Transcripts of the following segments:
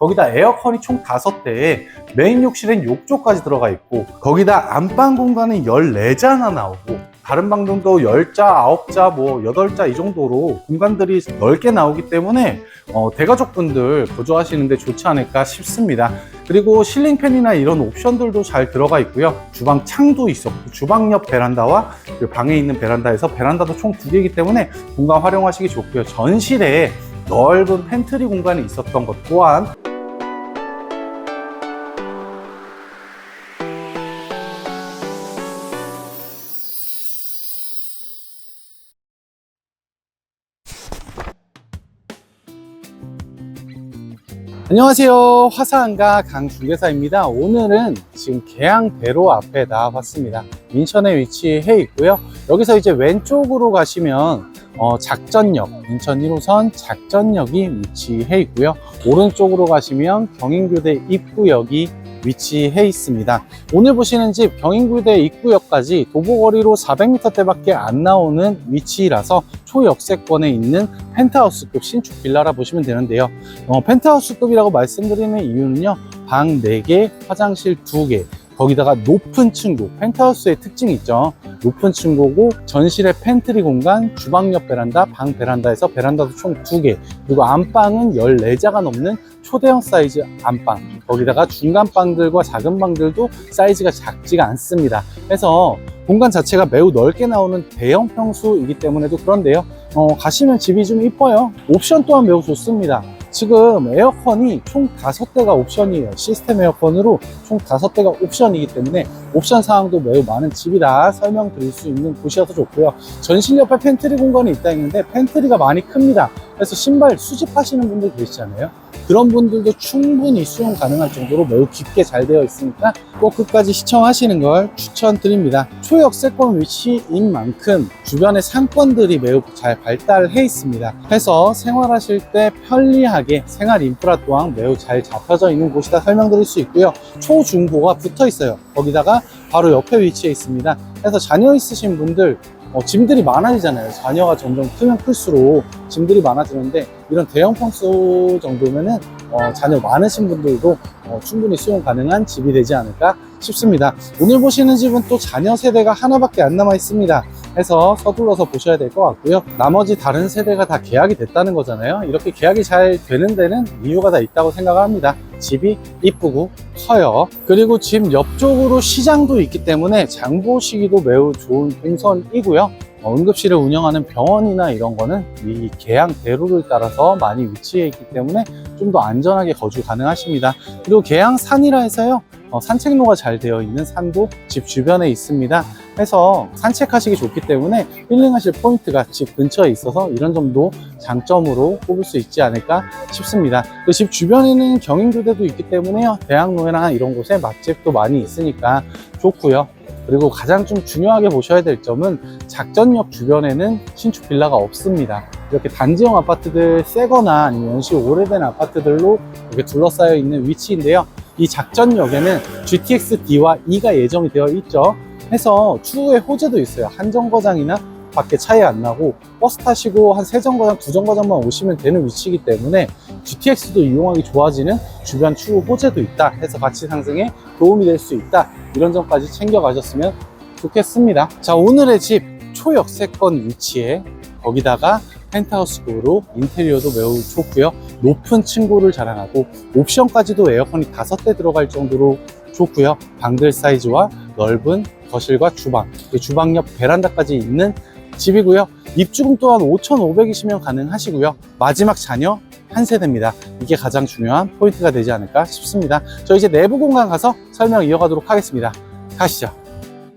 거기다 에어컨이 총 5대에 메인 욕실엔 욕조까지 들어가 있고 거기다 안방 공간은 14자나 나오고 다른 방들도 10자, 9자, 뭐 8자 이 정도로 공간들이 넓게 나오기 때문에 어, 대가족분들 거주하시는데 좋지 않을까 싶습니다. 그리고 실링팬이나 이런 옵션들도 잘 들어가 있고요. 주방 창도 있었고 주방 옆 베란다와 그 방에 있는 베란다에서 베란다도 총 두 개이기 때문에 공간 활용하시기 좋고요. 전실에 넓은 팬트리 공간이 있었던 것 또한 안녕하세요. 화사한가 강중개사입니다. 오늘은 지금 계양대로 앞에 나와봤습니다. 인천에 위치해 있고요. 여기서 이제 왼쪽으로 가시면 어, 작전역, 인천 1호선 작전역이 위치해 있고요. 오른쪽으로 가시면 경인교대 입구역이 위치해 있습니다. 오늘 보시는 집 경인교대 입구역까지 도보거리로 400m대밖에 안 나오는 위치라서 초역세권에 있는 펜트하우스급 신축 빌라라 보시면 되는데요. 어, 펜트하우스급이라고 말씀드리는 이유는요. 방 4개, 화장실 2개, 거기다가 높은 층고, 펜트하우스의 특징이 있죠. 높은 층고고 전실의 팬트리 공간, 주방 옆 베란다, 방 베란다에서 베란다도 총 2개, 그리고 안방은 14자가 넘는 초대형 사이즈 안방, 거기다가 중간 방들과 작은 방들도 사이즈가 작지가 않습니다. 그래서 공간 자체가 매우 넓게 나오는 대형 평수이기 때문에도 그런데요. 어, 가시면 집이 좀 이뻐요. 옵션 또한 매우 좋습니다. 지금 에어컨이 총 5대가 옵션이에요. 시스템 에어컨으로 총 5대가 옵션이기 때문에 옵션 사항도 매우 많은 집이라 설명드릴 수 있는 곳이어서 좋고요. 전실 옆에 팬트리 공간이 있다 했는데 팬트리가 많이 큽니다. 그래서 신발 수집하시는 분들 계시잖아요. 그런 분들도 충분히 수용 가능할 정도로 매우 깊게 잘 되어 있으니까 꼭 끝까지 시청하시는 걸 추천드립니다. 초역세권 위치인 만큼 주변의 상권들이 매우 잘 발달해 있습니다. 해서 생활하실 때 편리하게 생활 인프라 또한 매우 잘 잡혀져 있는 곳이다 설명드릴 수 있고요. 초중고가 붙어 있어요. 거기다가 바로 옆에 위치해 있습니다. 그래서 자녀 있으신 분들 어, 짐들이 많아지잖아요. 자녀가 점점 크면 클수록 짐들이 많아지는데 이런 대형 평수 정도면은 어, 자녀 많으신 분들도 어, 충분히 수용 가능한 집이 되지 않을까 싶습니다. 오늘 보시는 집은 또 자녀 세대가 하나밖에 안 남아 있습니다. 해서 서둘러서 보셔야 될 것 같고요. 나머지 다른 세대가 다 계약이 됐다는 거잖아요. 이렇게 계약이 잘 되는 데는 이유가 다 있다고 생각합니다. 집이 이쁘고 커요. 그리고 집 옆쪽으로 시장도 있기 때문에 장 보시기도 매우 좋은 동선이고요. 어, 응급실을 운영하는 병원이나 이런 거는 이 계양 대로를 따라서 많이 위치해 있기 때문에 좀 더 안전하게 거주 가능하십니다. 그리고 계양산이라 해서요. 어, 산책로가 잘 되어 있는 산도 집 주변에 있습니다. 해서 산책하시기 좋기 때문에 힐링하실 포인트가 집 근처에 있어서 이런 점도 장점으로 꼽을 수 있지 않을까 싶습니다. 그 집 주변에는 경인교대도 있기 때문에요. 대학로나 이런 곳에 맛집도 많이 있으니까 좋고요. 그리고 가장 좀 중요하게 보셔야 될 점은 작전역 주변에는 신축 빌라가 없습니다. 이렇게 단지형 아파트들 새거나 아니면 연식 오래된 아파트들로 이렇게 둘러싸여 있는 위치인데요. 이 작전역에는 GTX D와 E가 예정이 되어 있죠. 해서 추후에 호재도 있어요. 한 정거장이나 밖에 차이 안 나고 버스 타시고 한 세 정거장, 두 정거장만 오시면 되는 위치이기 때문에 GTX도 이용하기 좋아지는 주변 추후 호재도 있다 해서 가치 상승에 도움이 될 수 있다 이런 점까지 챙겨 가셨으면 좋겠습니다. 자 오늘의 집 초역세권 위치에 거기다가 펜트하우스급으로 인테리어도 매우 좋고요. 높은 층고를 자랑하고 옵션까지도 에어컨이 다섯 대 들어갈 정도로 좋고요. 방들 사이즈와 넓은 거실과 주방, 그 주방 옆 베란다까지 있는 집이고요. 입주금 또한 5,500이시면 가능하시고요. 마지막 자녀 한 세대입니다. 이게 가장 중요한 포인트가 되지 않을까 싶습니다. 저 이제 내부 공간 가서 설명 이어가도록 하겠습니다. 가시죠.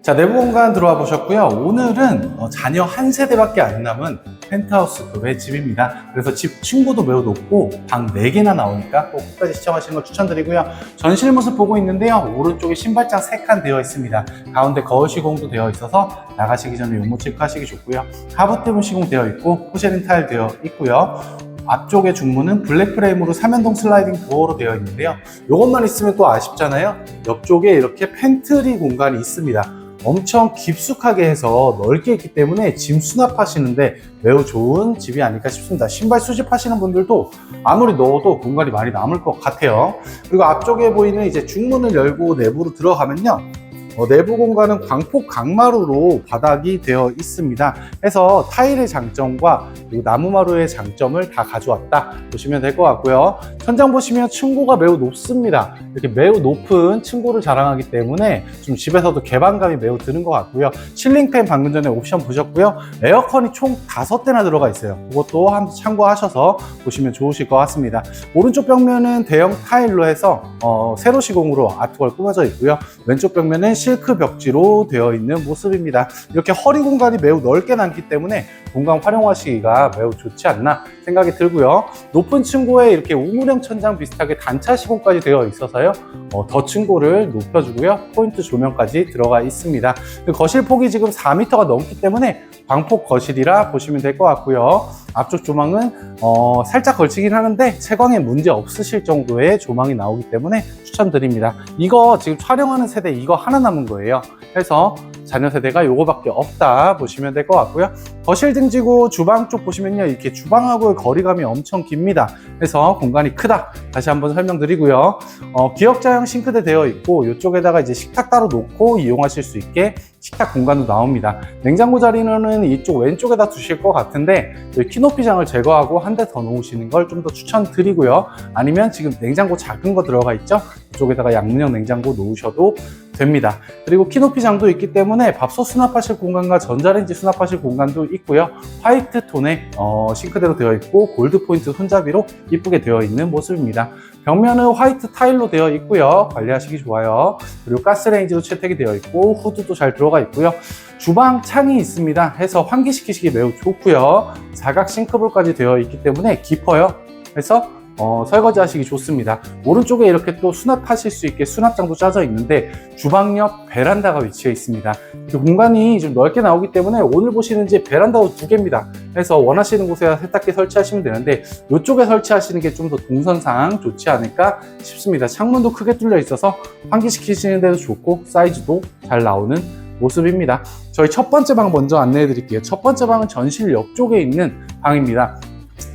자, 내부 공간 들어와 보셨고요. 오늘은 어, 자녀 한 세대밖에 안 남은 펜트하우스 급의 집입니다. 그래서 집 층고도 매우 높고 방 4개나 나오니까 꼭 끝까지 시청하시는 걸 추천드리고요. 전실 모습 보고 있는데요. 오른쪽에 신발장 3칸 되어 있습니다. 가운데 거울 시공도 되어 있어서 나가시기 전에 용모 체크하시기 좋고요. 하부테분 시공 되어 있고 포쉐린 타일 되어 있고요. 앞쪽의 중문은 블랙 프레임으로 3연동 슬라이딩 도어로 되어 있는데요. 이것만 있으면 또 아쉽잖아요. 옆쪽에 이렇게 팬트리 공간이 있습니다. 엄청 깊숙하게 해서 넓게 있기 때문에 짐 수납하시는데 매우 좋은 집이 아닐까 싶습니다. 신발 수집하시는 분들도 아무리 넣어도 공간이 많이 남을 것 같아요. 그리고 앞쪽에 보이는 이제 중문을 열고 내부로 들어가면요. 어, 내부 공간은 광폭 강마루로 바닥이 되어 있습니다. 해서 타일의 장점과 나무마루의 장점을 다 가져왔다 보시면 될 것 같고요. 천장 보시면 층고가 매우 높습니다. 이렇게 매우 높은 층고를 자랑하기 때문에 좀 집에서도 개방감이 매우 드는 것 같고요. 실링팬 방금 전에 옵션 보셨고요. 에어컨이 총 다섯 대나 들어가 있어요. 그것도 한번 참고하셔서 보시면 좋으실 것 같습니다. 오른쪽 벽면은 대형 타일로 해서 어, 세로 시공으로 아트월 꾸며져 있고요. 왼쪽 벽면은 실크 벽지로 되어 있는 모습입니다. 이렇게 허리 공간이 매우 넓게 남기 때문에 공간 활용하시기가 매우 좋지 않나 생각이 들고요. 높은 층고에 이렇게 우물형 천장 비슷하게 단차 시공까지 되어 있어서요. 어, 더 층고를 높여주고요. 포인트 조명까지 들어가 있습니다. 그 거실 폭이 지금 4m가 넘기 때문에 광폭 거실이라 보시면 될 것 같고요. 앞쪽 조망은 어, 살짝 걸치긴 하는데 채광에 문제 없으실 정도의 조망이 나오기 때문에 추천드립니다. 이거 지금 촬영하는 세대 이거 하나 남은 거예요. 그래서 자녀 세대가 요거밖에 없다 보시면 될 것 같고요. 거실 등지고 주방 쪽 보시면요. 이렇게 주방하고의 거리감이 엄청 깁니다. 그래서 공간이 크다. 다시 한번 설명드리고요. 어, 기역자형 싱크대 되어 있고 이쪽에다가 이제 식탁 따로 놓고 이용하실 수 있게 식탁 공간도 나옵니다. 냉장고 자리는 이쪽 왼쪽에다 두실 것 같은데 키높이장을 제거하고 한 대 더 놓으시는 걸 좀 더 추천드리고요. 아니면 지금 냉장고 작은 거 들어가 있죠? 이쪽에다가 양문형 냉장고 놓으셔도 됩니다. 그리고 키높이장도 있기 때문에 밥솥 수납하실 공간과 전자레인지 수납하실 공간도 있고요. 화이트 톤의 어, 싱크대로 되어 있고 골드 포인트 손잡이로 이쁘게 되어 있는 모습입니다. 벽면은 화이트 타일로 되어 있고요. 관리하시기 좋아요. 그리고 가스레인지도 채택이 되어 있고 후드도 잘 들어가 있고요. 주방 창이 있습니다. 해서 환기시키시기 매우 좋고요. 사각 싱크볼까지 되어 있기 때문에 깊어요. 그래서 어, 설거지 하시기 좋습니다. 오른쪽에 이렇게 또 수납하실 수 있게 수납장도 짜져 있는데 주방 옆 베란다가 위치해 있습니다. 그 공간이 좀 넓게 나오기 때문에 오늘 보시는 집 베란다도 두 개입니다. 그래서 원하시는 곳에 세탁기 설치하시면 되는데 이쪽에 설치하시는 게 좀 더 동선상 좋지 않을까 싶습니다. 창문도 크게 뚫려 있어서 환기시키시는 데도 좋고 사이즈도 잘 나오는 모습입니다. 저희 첫 번째 방 먼저 안내해 드릴게요. 첫 번째 방은 전실 옆쪽에 있는 방입니다.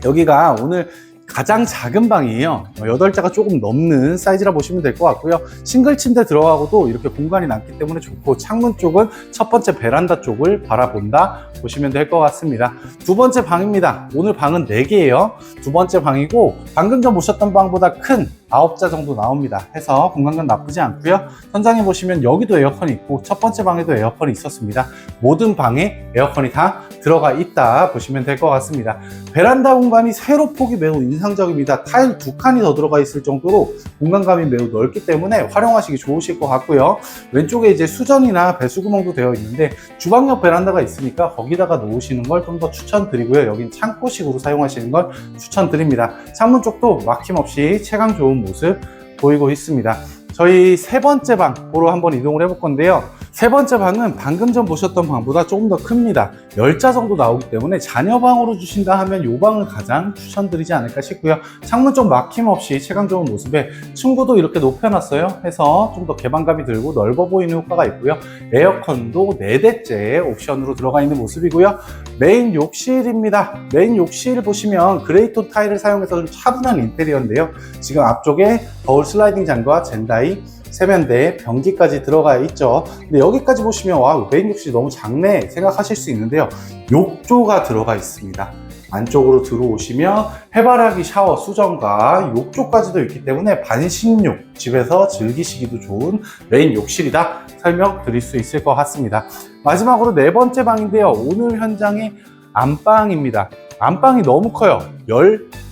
여기가 오늘 가장 작은 방이에요. 8자가 조금 넘는 사이즈라 보시면 될 것 같고요. 싱글 침대 들어가고도 이렇게 공간이 남기 때문에 좋고 창문 쪽은 첫 번째 베란다 쪽을 바라본다 보시면 될 것 같습니다. 두 번째 방입니다. 오늘 방은 4개예요. 두 번째 방이고 방금 전 보셨던 방보다 큰 9자 정도 나옵니다. 해서 공간감 나쁘지 않고요. 천장에 보시면 여기도 에어컨이 있고 첫 번째 방에도 에어컨이 있었습니다. 모든 방에 에어컨이 다 들어가 있다 보시면 될 것 같습니다. 베란다 공간이 세로 폭이 매우 인상적입니다. 타일 두 칸이 더 들어가 있을 정도로 공간감이 매우 넓기 때문에 활용하시기 좋으실 것 같고요. 왼쪽에 이제 수전이나 배수구멍도 되어 있는데 주방 옆 베란다가 있으니까 거기다가 놓으시는 걸 좀 더 추천드리고요. 여긴 창고식으로 사용하시는 걸 추천드립니다. 창문 쪽도 막힘없이 채광 좋은 모습 보이고 있습니다. 저희 세 번째 방 보러 한번 이동을 해볼 건데요. 세 번째 방은 방금 전 보셨던 방보다 조금 더 큽니다. 10자 정도 나오기 때문에 자녀 방으로 주신다 하면 이 방을 가장 추천드리지 않을까 싶고요. 창문 쪽 막힘 없이 채광 좋은 모습에 층고도 이렇게 높여놨어요. 해서 좀 더 개방감이 들고 넓어 보이는 효과가 있고요. 에어컨도 4대째 옵션으로 들어가 있는 모습이고요. 메인 욕실입니다. 메인 욕실 보시면 그레이톤 타일을 사용해서 좀 차분한 인테리어인데요. 지금 앞쪽에 거울 슬라이딩 장과 젠다이 세면대, 변기까지 들어가 있죠. 근데 여기까지 보시면 와 메인 욕실이 너무 작네 생각하실 수 있는데요. 욕조가 들어가 있습니다. 안쪽으로 들어오시면 해바라기 샤워 수전과 욕조까지도 있기 때문에 반신욕 집에서 즐기시기도 좋은 메인 욕실이다 설명드릴 수 있을 것 같습니다. 마지막으로 네 번째 방인데요. 오늘 현장의 안방입니다. 안방이 너무 커요.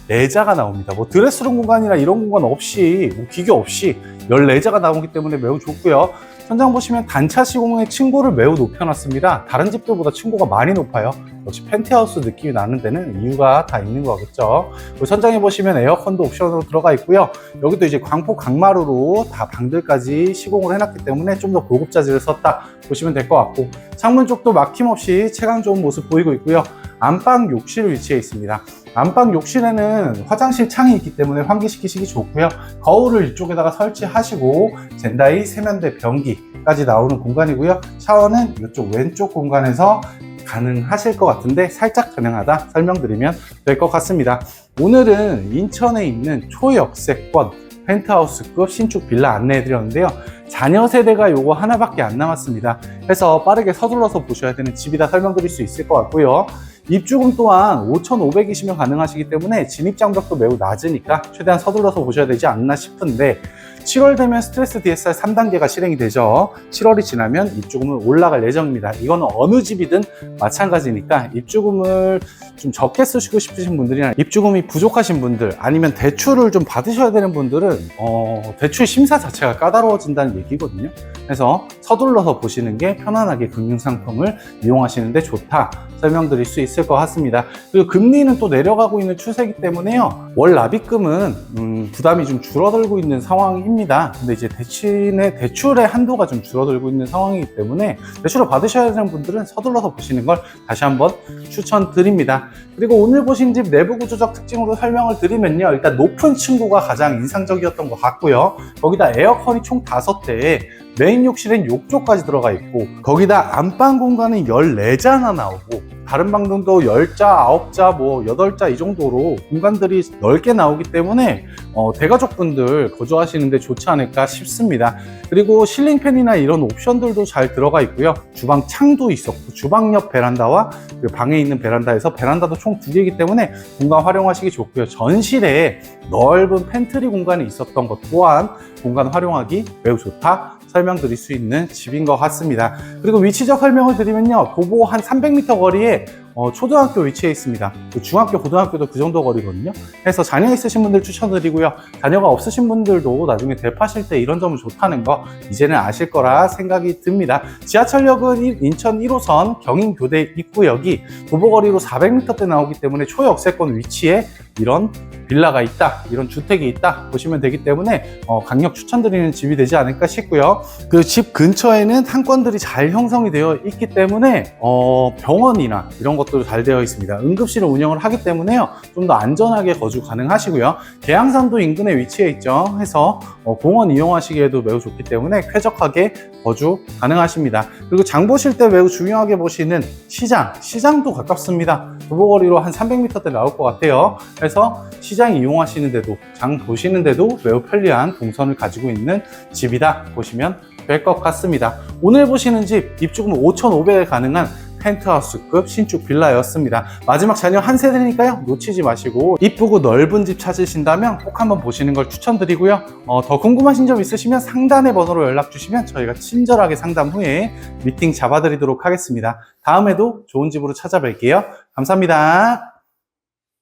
14자가 나옵니다. 뭐 드레스룸 공간이나 이런 공간 없이 뭐 기계 없이 14자가 나오기 때문에 매우 좋고요. 천장 보시면 단차 시공의 층고를 매우 높여놨습니다. 다른 집들보다 층고가 많이 높아요. 역시 펜트하우스 느낌이 나는 데는 이유가 다 있는 거겠죠. 천장에 보시면 에어컨도 옵션으로 들어가 있고요. 여기도 이제 광폭 강마루로 다 방들까지 시공을 해놨기 때문에 좀 더 고급 자재를 썼다 보시면 될 것 같고 창문 쪽도 막힘없이 채광 좋은 모습 보이고 있고요. 안방 욕실 위치해 있습니다. 안방 욕실에는 화장실 창이 있기 때문에 환기시키시기 좋고요. 거울을 이쪽에다가 설치하시고 젠다이 세면대 변기까지 나오는 공간이고요. 샤워는 이쪽 왼쪽 공간에서 가능하실 것 같은데 살짝 가능하다 설명드리면 될 것 같습니다. 오늘은 인천에 있는 초역세권 펜트하우스급 신축 빌라 안내해드렸는데요. 자녀 세대가 요거 하나밖에 안 남았습니다. 그래서 빠르게 서둘러서 보셔야 되는 집이다 설명드릴 수 있을 것 같고요. 입주금 또한 5,500이시면 가능하시기 때문에 진입장벽도 매우 낮으니까 최대한 서둘러서 보셔야 되지 않나 싶은데 7월 되면 스트레스 DSR 3단계가 실행이 되죠. 7월이 지나면 입주금은 올라갈 예정입니다. 이거는 어느 집이든 마찬가지니까 입주금을 좀 적게 쓰시고 싶으신 분들이나 입주금이 부족하신 분들 아니면 대출을 좀 받으셔야 되는 분들은 어, 대출 심사 자체가 까다로워진다는 얘기거든요. 그래서 서둘러서 보시는 게 편안하게 금융상품을 이용하시는데 좋다 설명드릴 수 있을 것 같습니다. 그리고 금리는 또 내려가고 있는 추세이기 때문에요. 월 납입금은 음, 부담이 좀 줄어들고 있는 상황입니다. 근데 이제 대신에 대출의 한도가 좀 줄어들고 있는 상황이기 때문에 대출을 받으셔야 되는 분들은 서둘러서 보시는 걸 다시 한번 추천드립니다. 그리고 오늘 보신 집 내부 구조적 특징으로 설명을 드리면요. 일단 높은 층고가 가장 인상적이었던 것 같고요. 거기다 에어컨이 총 5대에 메인 욕실엔 욕조까지 들어가 있고 거기다 안방 공간은 14자나 나오고 다른 방들도 10자, 9자, 뭐 8자 이 정도로 공간들이 넓게 나오기 때문에 어, 대가족분들 거주하시는데 좋지 않을까 싶습니다. 그리고 실링팬이나 이런 옵션들도 잘 들어가 있고요. 주방 창도 있었고 주방 옆 베란다와 그 방에 있는 베란다에서 베란다도 총 두 개이기 때문에 공간 활용하시기 좋고요. 전실에 넓은 팬트리 공간이 있었던 것 또한 공간 활용하기 매우 좋다. 설명드릴 수 있는 집인 것 같습니다. 그리고 위치적 설명을 드리면요. 도보 한 300m 거리에 어, 초등학교 위치해 있습니다. 그 중학교, 고등학교도 그 정도 거리거든요. 그래서 자녀 있으신 분들 추천드리고요. 자녀가 없으신 분들도 나중에 대파실 때 이런 점은 좋다는 거 이제는 아실 거라 생각이 듭니다. 지하철역은 일- 인천 1호선 경인교대 입구역이 도보거리로 400m대 나오기 때문에 초역세권 위치에 이런 빌라가 있다, 이런 주택이 있다 보시면 되기 때문에 어, 강력 추천드리는 집이 되지 않을까 싶고요. 그 집 근처에는 상권들이 잘 형성이 되어 있기 때문에 어, 병원이나 이런 것도 잘 되어 있습니다. 응급실을 운영을 하기 때문에요. 좀 더 안전하게 거주 가능하시고요. 계양산도 인근에 위치해 있죠. 해서 어, 공원 이용하시기에도 매우 좋기 때문에 쾌적하게 거주 가능하십니다. 그리고 장 보실 때 매우 중요하게 보시는 시장, 시장도 가깝습니다. 도보거리로 한 300m대 나올 것 같아요. 그래서 시장 이용하시는데도 장 보시는데도 매우 편리한 동선을 가지고 있는 집이다 보시면 될 것 같습니다. 오늘 보시는 집 입주금 5,500에 가능한 펜트하우스급 신축 빌라였습니다. 마지막 자녀 한 세대니까요. 놓치지 마시고 이쁘고 넓은 집 찾으신다면 꼭 한번 보시는 걸 추천드리고요. 어, 더 궁금하신 점 있으시면 상단의 번호로 연락 주시면 저희가 친절하게 상담 후에 미팅 잡아드리도록 하겠습니다. 다음에도 좋은 집으로 찾아뵐게요. 감사합니다.